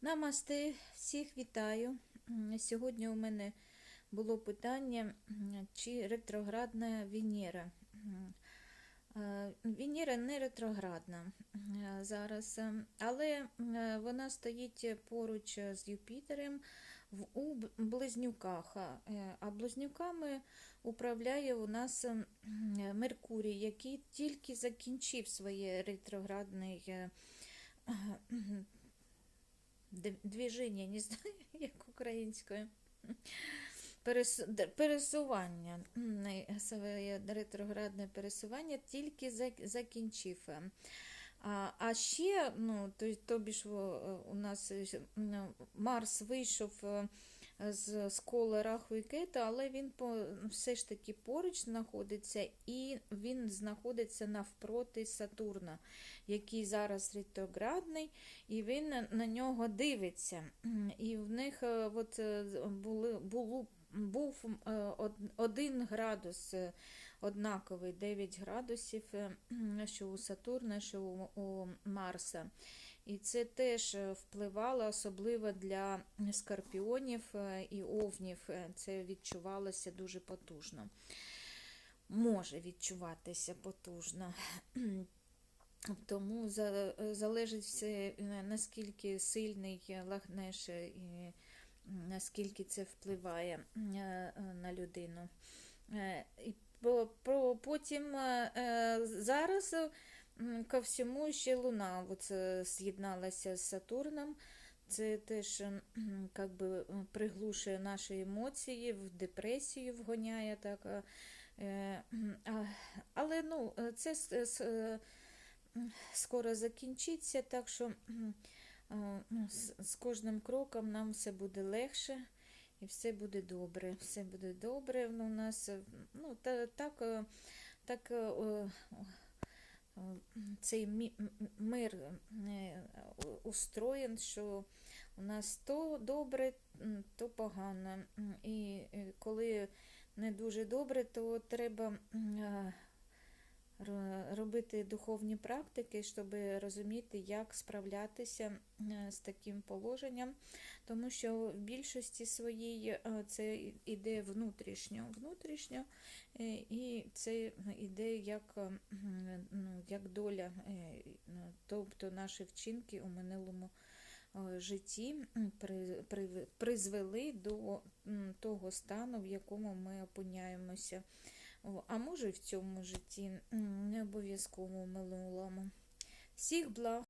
Намасте, всіх вітаю. Сьогодні у мене було питання, чи ретроградна Венера. Е, Венера не ретроградна зараз, е, але вона стоїть поруч з Юпітером у близнюках. А, е, близнюками управляє у нас Меркурій, який тільки закінчив своє ретроградне е, Д- движення, не знаю, як українською. Пересування, е, своє ретроградне пересування тільки закінчив. А, а ще, ну, тобі ж у нас е, Марс вийшов е, з, з раху і кита, але він все ж таки поруч знаходиться, і він знаходиться навпроти Сатурна, який зараз ретроградний, і він на, на нього дивиться. І в них е, от, е, були, було, був е, один градус е, однаковий 9 градусів, е, що у Сатурна, що у, Марса. І це теж впливало особливо для скорпіонів і овнів. Це відчувалося дуже потужно. Може відчуватися потужно. Тому залежить все, наскільки сильний лагнеш і наскільки це впливає е, е, на людину. Е, І по- по- потім зараз ко всьому ще Луна з'єдналася з Сатурном. Це теж как би, приглушує наші емоції, в депресію вгоняє. Так, але ну, це скоро закінчиться, так що ну, з, з кожним кроком нам все буде легше і все буде добре. Все буде добре. Ну, у нас е, ну, та, так, е, так е, цей мир е, устроєн, що у нас то добре, то погано. І е, коли не дуже добре, то треба е, робити духовні практики, щоб розуміти, як справлятися е, з таким положенням, тому що в більшості своїй е, це іде внутрішньо, внутрішньо, е, і це іде як, ну, як доля, ну, тобто наші вчинки у минулому житті при- при- призвели до того стану, в якому ми опиняємося. А може в цьому житті не обов'язково минулому. Всіх благ.